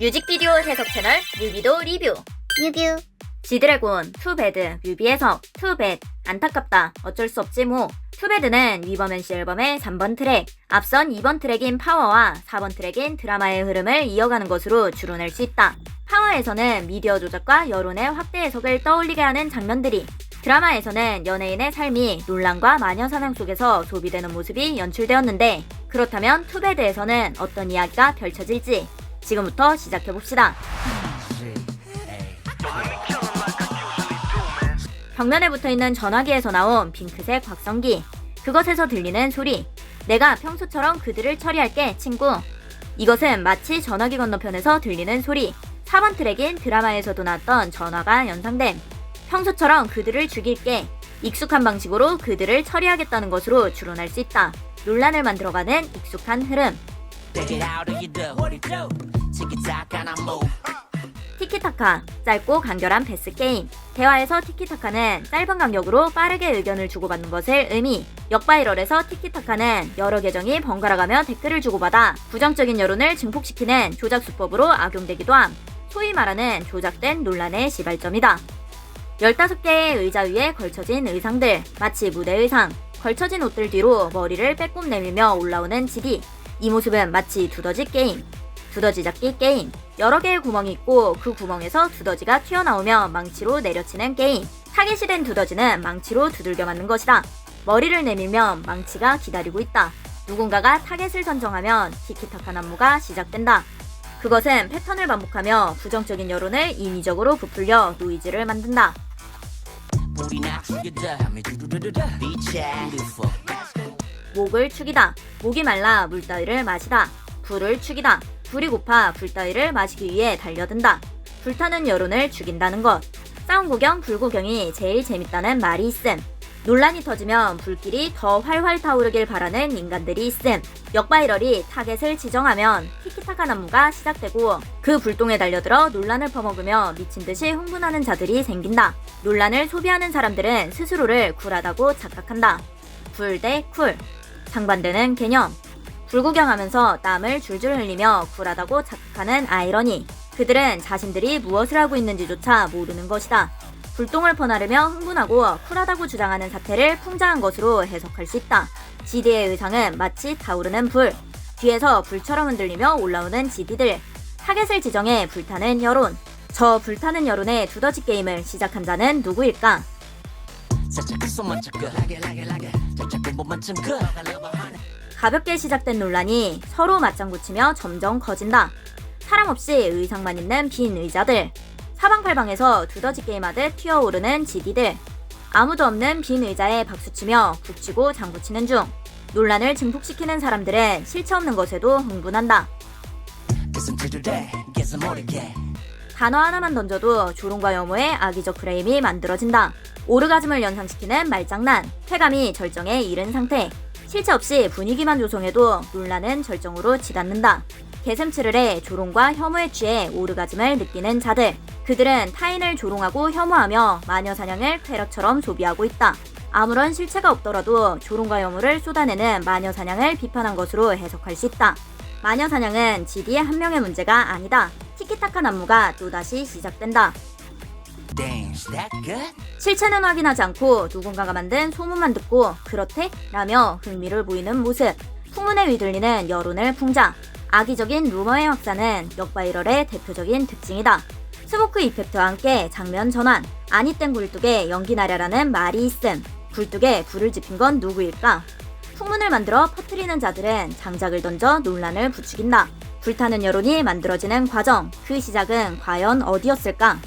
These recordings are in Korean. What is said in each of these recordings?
뮤직비디오 해석 채널 뮤비도 리뷰. 뮤뷰. 지드래곤 투배드 뮤비 해석 투배 안타깝다. 어쩔 수 없지 뭐. 투배드는 위버맨씨 앨범의 3번 트랙 앞선 2번 트랙인 파워와 4번 트랙인 드라마의 흐름을 이어가는 것으로 주로낼 수 있다. 파워에서는 미디어 조작과 여론의 확대 해석을 떠올리게 하는 장면들이 드라마에서는 연예인의 삶이 논란과 마녀 사냥 속에서 소비되는 모습이 연출되었는데 그렇다면 투배드에서는 어떤 이야기가 펼쳐질지 지금부터 시작해봅시다. 벽면에 붙어있는 전화기에서 나온 핑크색 확성기. 그것에서 들리는 소리. 내가 평소처럼 그들을 처리할게, 친구. 이것은 마치 전화기 건너편에서 들리는 소리. 4번 트랙인 드라마에서도 나왔던 전화가 연상됨. 평소처럼 그들을 죽일게. 익숙한 방식으로 그들을 처리하겠다는 것으로 추론할 수 있다. 논란을 만들어가는 익숙한 흐름. Move. 티키타카, 짧고 간결한 패스 게임. 대화에서 티키타카는 짧은 간격으로 빠르게 의견을 주고받는 것을 의미. 역바이럴에서 티키타카는 여러 계정이 번갈아가며 댓글을 주고받아 부정적인 여론을 증폭시키는 조작 수법으로 악용되기도 함. 소위 말하는 조작된 논란의 시발점이다. 15개의 의자 위에 걸쳐진 의상들, 마치 무대 의상. 걸쳐진 옷들 뒤로 머리를 빼꼼 내밀며 올라오는 지디. 이 모습은 마치 두더지 게임. 두더지 잡기 게임. 여러 개의 구멍이 있고 그 구멍에서 두더지가 튀어나오며 망치로 내려치는 게임. 타겟이 된 두더지는 망치로 두들겨 맞는 것이다. 머리를 내밀면 망치가 기다리고 있다. 누군가가 타겟을 선정하면 티키타카 난무가 시작된다. 그것은 패턴을 반복하며 부정적인 여론을 인위적으로 부풀려 노이즈를 만든다. 목을 축이다. 목이 말라 물 따위를 마시다. 불을 축이다. 불이 고파 불 따위를 마시기 위해 달려든다. 불타는 여론을 죽인다는 것. 싸움 구경, 불 구경이 제일 재밌다는 말이 있음. 논란이 터지면 불길이 더 활활 타오르길 바라는 인간들이 있음. 역바이럴이 타겟을 지정하면 티키타카 난무가 시작되고 그 불똥에 달려들어 논란을 퍼먹으며 미친 듯이 흥분하는 자들이 생긴다. 논란을 소비하는 사람들은 스스로를 쿨하다고 착각한다. 불 대 쿨. 상반되는 개념. 불구경하면서 땀을 줄줄 흘리며 쿨하다고 착각하는 아이러니. 그들은 자신들이 무엇을 하고 있는지조차 모르는 것이다. 불똥을 퍼나르며 흥분하고 쿨하다고 주장하는 사태를 풍자한 것으로 해석할 수 있다. 지디의 의상은 마치 타오르는 불. 뒤에서 불처럼 흔들리며 올라오는 지디들. 타겟을 지정해 불타는 여론. 저 불타는 여론의 두더지 게임을 시작한 자는 누구일까? 몸만 그. 가볍게 시작된 논란이 서로 맞장구치며 점점 커진다. 사람 없이 의상만 있는 빈 의자들. 사방팔방에서 두더지 게임하듯 튀어오르는 지디들. 아무도 없는 빈 의자에 박수치며 북치고 장구치는 중. 논란을 증폭시키는 사람들은 실체 없는 것에도 흥분한다. 단어 하나만 던져도 조롱과 혐오의 악의적 프레임이 만들어진다. 오르가즘을 연상시키는 말장난, 쾌감이 절정에 이른 상태. 실체 없이 분위기만 조성해도 논란은 절정으로 치닫는다. 개슴츠를 해 조롱과 혐오에 취해 오르가즘을 느끼는 자들. 그들은 타인을 조롱하고 혐오하며 마녀 사냥을 쾌락처럼 소비하고 있다. 아무런 실체가 없더라도 조롱과 혐오를 쏟아내는 마녀 사냥을 비판한 것으로 해석할 수 있다. 마녀 사냥은 지디의 한 명의 문제가 아니다. 티키타카 난무가 또다시 시작된다. 실체는 확인하지 않고 누군가가 만든 소문만 듣고 그렇대? 라며 흥미를 보이는 모습. 풍문에 위들리는 여론을 풍자. 악의적인 루머의 확산은 역바이럴의 대표적인 특징이다. 스모크 이펙트와 함께 장면 전환. 아니땐 굴뚝에 연기 나랴라는 말이 있음. 굴뚝에 불을 지핀 건 누구일까? 풍문을 만들어 퍼뜨리는 자들은 장작을 던져 논란을 부추긴다. 불타는 여론이 만들어지는 과정. 그 시작은 과연 어디였을까?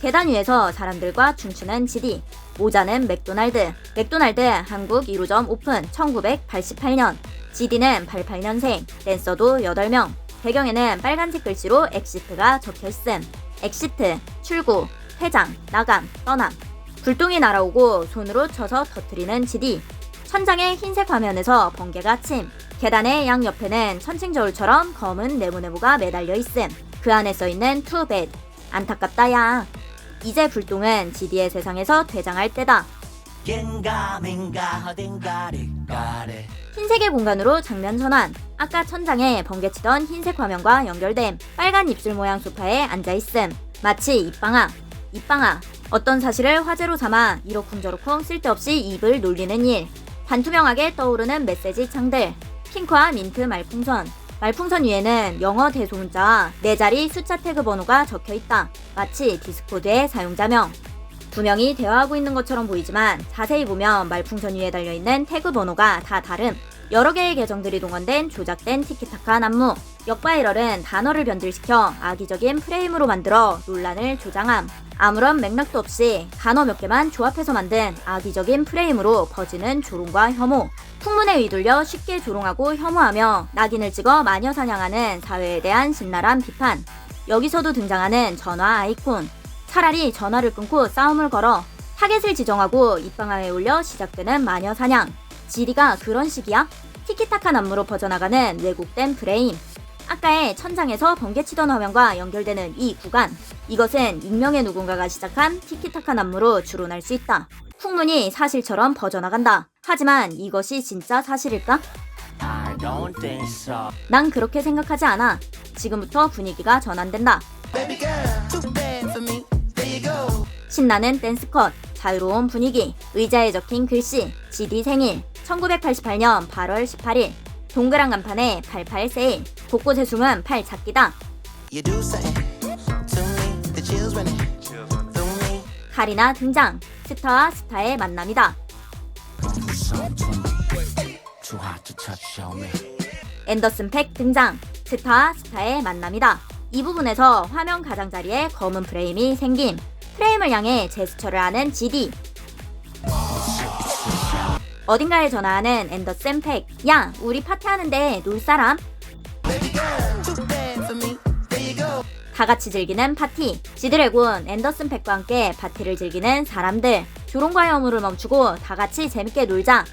계단 위에서 사람들과 춤추는 지디. 모자는 맥도날드. 맥도날드 한국 1호점 오픈 1988년. 지디는 88년생. 댄서도 8명. 배경에는 빨간색 글씨로 엑시트가 적혀 있음. 엑시트, 출구, 퇴장, 나감, 떠남. 불똥이 날아오고 손으로 쳐서 터트리는 지디. 천장의 흰색 화면에서 번개가 침. 계단의 양옆에는 천칭 저울처럼 검은 네모네모가 매달려 있음. 그 안에 써 있는 투벳. 안타깝다 야. 이제 불똥은 지디의 세상에서 퇴장할 때다. 흰색의 공간으로 장면 전환. 아까 천장에 번개치던 흰색 화면과 연결됨. 빨간 입술 모양 소파에 앉아 있음. 마치 입방아. 입방아. 어떤 사실을 화제로 삼아 이러쿵저러쿵 쓸데없이 입을 놀리는 일. 반투명하게 떠오르는 메시지 창들. 핑크와 민트 말풍선. 말풍선 위에는 영어 대소문자와 네 자리 숫자 태그 번호가 적혀 있다. 마치 디스코드의 사용자명. 두 명이 대화하고 있는 것처럼 보이지만 자세히 보면 말풍선 위에 달려 있는 태그 번호가 다 다름. 여러 개의 계정들이 동원된 조작된 티키타카 난무. 역바이럴은 단어를 변질시켜 악의적인 프레임으로 만들어 논란을 조장함. 아무런 맥락도 없이 단어 몇 개만 조합해서 만든 악의적인 프레임으로 퍼지는 조롱과 혐오. 풍문에 휘둘려 쉽게 조롱하고 혐오하며 낙인을 찍어 마녀 사냥하는 사회에 대한 신랄한 비판. 여기서도 등장하는 전화 아이콘. 차라리 전화를 끊고 싸움을 걸어 타겟을 지정하고 입방아에 올려 시작되는 마녀 사냥. 지리가 그런 식이야? 티키타카 난무로 퍼져나가는 왜곡된 프레임. 아까의 천장에서 번개치던 화면과 연결되는 이 구간. 이것은 익명의 누군가가 시작한 티키타카 난무로 추론할 수 있다. 풍문이 사실처럼 퍼져나간다. 하지만 이것이 진짜 사실일까? I don't think so. 난 그렇게 생각하지 않아. 지금부터 분위기가 전환된다. Baby girl, too bad for me. There you go. 신나는 댄스 컷, 자유로운 분위기, 의자에 적힌 글씨, GD 생일, 1988년 8월 18일, 동그란 간판에 88 세일, 곳곳에 숨은 팔 me. 카리나 등장, 스타와 스타의 만남이다. 앤더슨 팩 등장, 스타와 스타의 만남이다. 이 부분에서 화면 가장자리에 검은 프레임이 생김. 프레임을 향해 제스처를 하는 GD. 어딘가에 전화하는 앤더슨 팩. 야, 우리 파티하는데 놀 사람? 다 같이 즐기는 파티. 지드래곤, 앤더슨 팩과 함께 파티를 즐기는 사람들. 조롱과 혐오를 멈추고 다 같이 재밌게 놀자.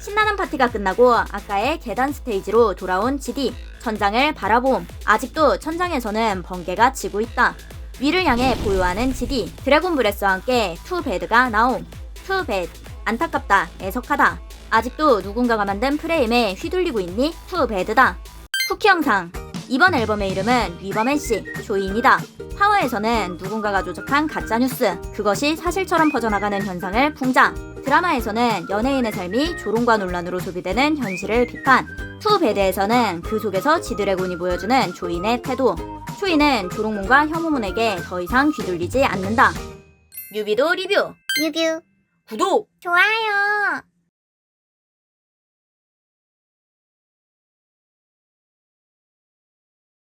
신나는 파티가 끝나고 아까의 계단 스테이지로 돌아온 지디. 천장을 바라봄. 아직도 천장에서는 번개가 치고 있다. 위를 향해 보유하는 지디. 드래곤 브레스와 함께 투 배드가 나옴. 투 배드. 안타깝다. 애석하다. 아직도 누군가가 만든 프레임에 휘둘리고 있니? 투 배드다. 쿠키 영상. 이번 앨범의 이름은 리버맨씨, 조인이다. 파워에서는 누군가가 조작한 가짜뉴스, 그것이 사실처럼 퍼져나가는 현상을 풍자. 드라마에서는 연예인의 삶이 조롱과 논란으로 소비되는 현실을 비판. 투 배드에서는 그 속에서 지드래곤이 보여주는 조인의 태도. 초이는 조롱문과 혐오문에게 더 이상 귀둘리지 않는다. 뮤비도 리뷰. 뮤뷰 구독! 좋아요